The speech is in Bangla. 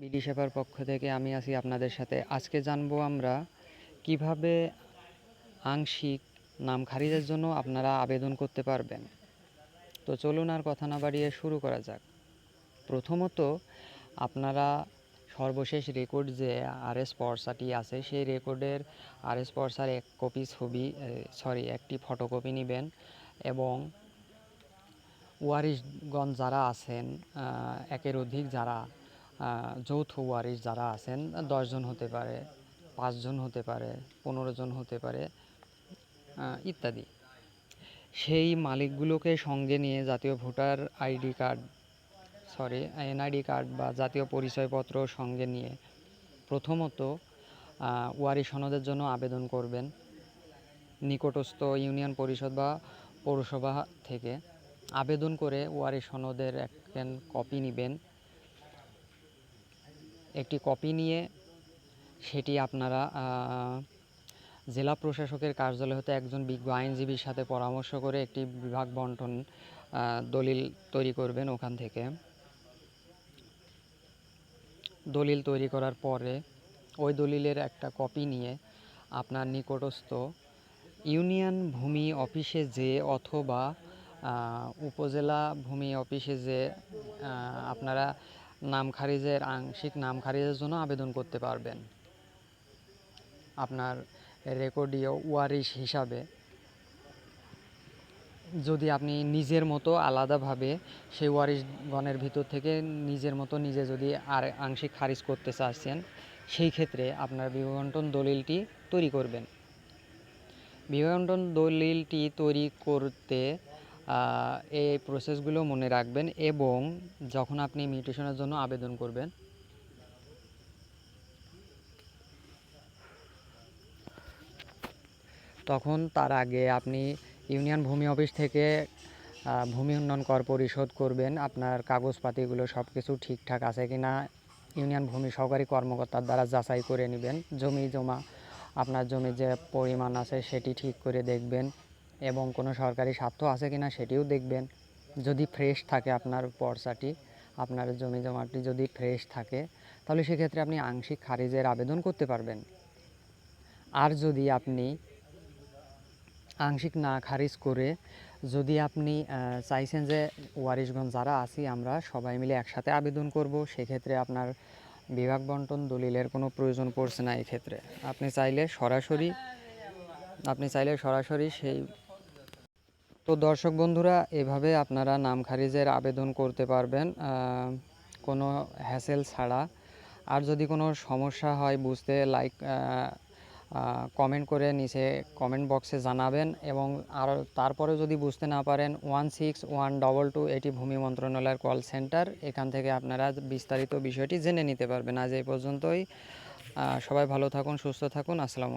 বিডি সেবার পক্ষ থেকে আমি আছি আপনাদের সাথে। আজকে জানব আমরা কীভাবে আংশিক নাম খারিজের জন্য আপনারা আবেদন করতে পারবেন। তো চলুন আর কথা না বাড়িয়ে শুরু করা যাক। প্রথমত, আপনারা সর্বশেষ রেকর্ড যে আর এস পর্সাটি আছে, সেই রেকর্ডের আর এস পর্সার এক কপি ছবি সরি একটি ফটোকপি নেবেন এবং ওয়ারিশগণ যারা আছেন একের অধিক যারা যৌথ ওয়ারিশ যারা আছেন, দশজন হতে পারে, পাঁচজন হতে পারে পনেরো জন হতে পারে ইত্যাদি। সেই মালিকগুলোকে সঙ্গে নিয়ে জাতীয় voter ID card sorry NID card বা জাতীয় পরিচয়পত্র সঙ্গে নিয়ে প্রথমত ওয়ারি সনদের জন্য আবেদন করবেন নিকটস্থ ইউনিয়ন পরিষদ বা পৌরসভা থেকে। আবেদন করে ওয়ারি সনদের একখান কপি নেবেন। একটি কপি নিয়ে সেটি আপনারা জেলা প্রশাসকের কার্যালয় হতে একজন বিজ্ঞ আইনজীবীর সাথে পরামর্শ করে একটি বিভাগ বন্টন দলিল তৈরি করবেন ওখান থেকে। দলিল তৈরি করার পরে ওই দলিলের একটা কপি নিয়ে আপনার নিকটস্থ ইউনিয়ন ভূমি অফিসে যে অথবা উপজেলা ভূমি অফিসে যে আপনারা নাম খারিজের আংশিক নাম খারিজের জন্য আবেদন করতে পারবেন। আপনার রেকর্ডীয় ওয়ারিশ হিসাবে। যদি আপনি নিজের মতো আলাদাভাবে সেই ওয়ারিশগণের ভিতর থেকে নিজের মতো নিজে যদি আর আংশিক খারিজ করতে চাচ্ছেন, সেই ক্ষেত্রে আপনার বিবন্টন দলিলটি তৈরি করবেন। বিবন্টন দলিলটি তৈরি করতে এই প্রসেসগুলো মনে রাখবেন এবং যখন আপনি মিউটেশনের জন্য আবেদন করবেন, তখন তার আগে আপনি ইউনিয়ন ভূমি অফিস থেকে ভূমি উন্নয়ন কর পরিশোধ করবেন, আপনার কাগজপাতিগুলো সব কিছু ঠিকঠাক আছে কি না ইউনিয়ন ভূমি সহকারী কর্মকর্তার দ্বারা যাচাই করে নেবেন, জমি জমা, আপনার জমির যে পরিমাণ আছে সেটি ঠিক করে দেখবেন এবং কোনো সরকারি স্বার্থ আছে কি না সেটিও দেখবেন। যদি ফ্রেশ থাকে আপনার পর্সাটি, আপনার জমি জমাটি যদি ফ্রেশ থাকে, তাহলে সেক্ষেত্রে আপনি আংশিক খারিজের আবেদন করতে পারবেন। আর যদি আপনি আংশিক না খারিজ করে যদি আপনি চাইছেন যে ওয়ারিশগঞ্জ যারা আছি আমরা সবাই মিলে একসাথে আবেদন করব, সেক্ষেত্রে আপনার বিভাগ বন্টন দলিলের কোনো প্রয়োজন পড়ছে না এক্ষেত্রে। আপনি চাইলে সরাসরি, আপনি চাইলে সরাসরি সেই তো দর্শক বন্ধুরা, এভাবে আপনারা নাম খারিজের আবেদন করতে পারবেন কোনো হ্যাসেল ছাড়া। আর যদি কোনো সমস্যা হয়, বুঝতে লাইক কমেন্ট করে নিচে কমেন্ট বক্সে জানাবেন এবং আর তারপরে যদি বুঝতে না পারেন one six one double two এটি ভূমি মন্ত্রণালয়ের কল সেন্টার এখান থেকে আপনারা বিস্তারিত বিষয়টি জেনে নিতে পারবেন। আজ এই পর্যন্তই। সবাই ভালো থাকুন, সুস্থ থাকুন। আসসালামু